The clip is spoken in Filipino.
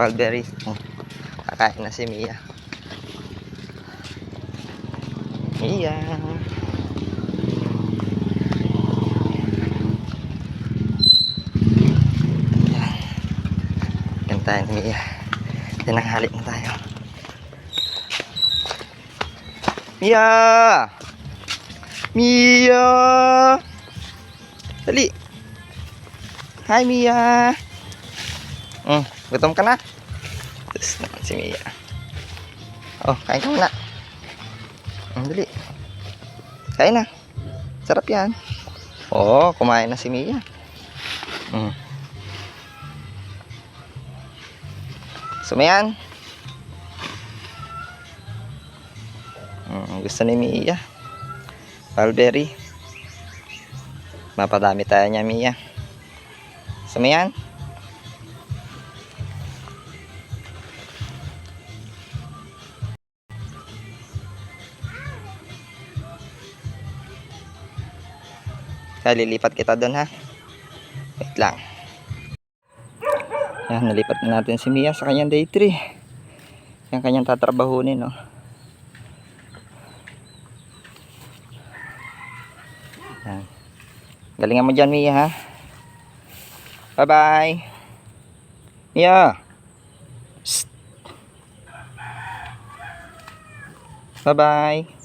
Mulberry. Oh, kakain na si Mia. Mia. Tayo ni Mia. Tinanghali na tayo. Mia! Mia! Dali! Hi, Mia! Mm, gutom ka na? Tapos naman si Mia. Oh, kain ka muna. Mm, dali. Kain na. Sarap yan. Oh, kumain na si Mia. Mm. Sumayan. Mm, gusto ni Mia. Mulberry. Mapadami tayo niya, Mia. Sumayan. Kaya lilipat kita doon ha. Wait lang. Yan, nalipat na natin si Mia sa kanyang day 3. Yan kanyang tatrabahunin, no. Yan. Galingan mo dyan, Mia, ha. Bye-bye. Mia. Bye-bye.